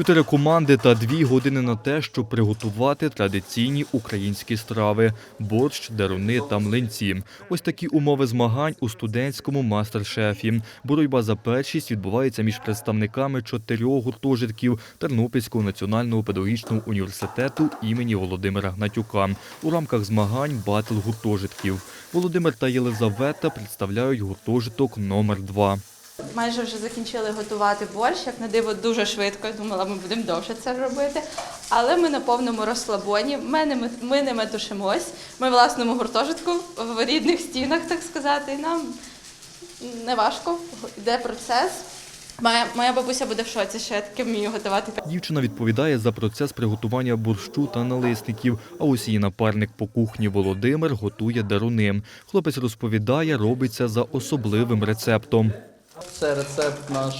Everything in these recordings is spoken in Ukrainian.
Чотири команди та дві години на те, щоб приготувати традиційні українські страви борщ, деруни та млинці. Ось такі умови змагань у студентському мастер-шефі. Боротьба за першість відбувається між представниками чотирьох гуртожитків Тернопільського національного педагогічного університету імені Володимира Гнатюка у рамках змагань батл гуртожитків. Володимир та Єлизавета представляють гуртожиток номер 2 Майже вже закінчили готувати борщ, як на диво, дуже швидко. Думала, ми будемо довше це робити. Але ми на повному розслабоні. Ми не, метушимось. Ми в власному гуртожитку, в рідних стінах, так сказати. І нам не важко, йде процес. Моя, моя бабуся буде в шоці, що я таке вмію готувати. Дівчина відповідає за процес приготування борщу та налисників. А ось її напарник по кухні Володимир готує деруни. Хлопець розповідає, робиться за особливим рецептом. Це рецепт наш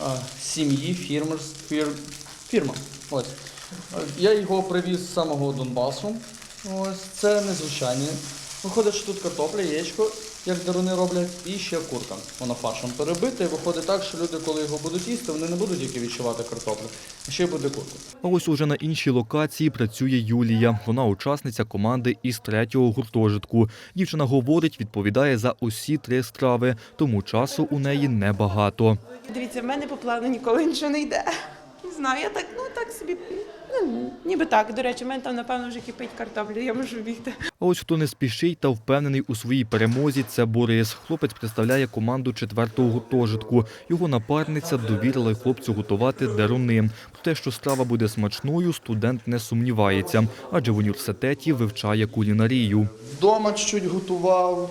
а, сім'ї, фірмер, фір, фірма. Ось. Я його привіз з самого Донбасу. Ось це незвичайні. Виходить, що тут картопля, яєчко, як даруни роблять, і ще курка. Вона фаршем перебита. І виходить так, що люди, коли його будуть їсти, вони не будуть тільки відчувати картоплю, а ще й буде курка. А ось уже на іншій локації працює Юлія. Вона учасниця команди із третього гуртожитку. Дівчина говорить, відповідає за усі три страви, тому часу у неї небагато. Дивіться, в мене по плану ніколи нічого не йде. Не знаю, я так, ну так собі, ну, ніби так. До речі, в мене там, напевно, вже кипить картоплю, я можу бігти. А ось хто не спішить та впевнений у своїй перемозі, це Борис. Хлопець представляє команду четвертого гуртожитку. Його напарниця довірила хлопцю готувати деруни. Про те, що страва буде смачною, студент не сумнівається, адже в університеті вивчає кулінарію. Вдома чуть готував.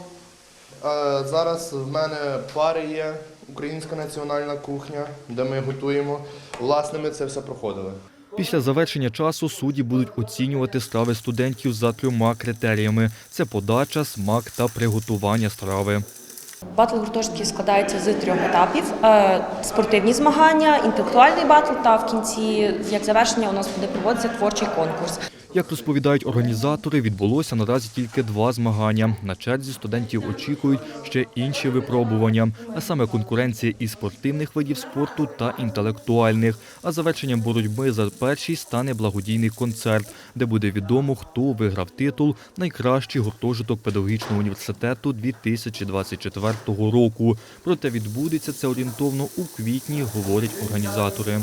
Е, Зараз в мене пари є, українська національна кухня, де ми готуємо. Власне, ми це все проходили. Після завершення часу судді будуть оцінювати страви студентів за трьома критеріями: це подача, смак та приготування страви. Батл гуртожитків складається з трьох етапів: Е, спортивні змагання, інтелектуальний батл та в кінці, як завершення, у нас буде проводитися творчий конкурс. Як розповідають організатори, відбулося наразі тільки два змагання. На черзі студентів очікують ще інші випробування, а саме конкуренція із спортивних видів спорту та інтелектуальних. А завершенням боротьби за першість стане благодійний концерт, де буде відомо, хто виграв титул Найкращий гуртожиток педагогічного університету 2024 року. Проте відбудеться це орієнтовно у квітні, говорять організатори.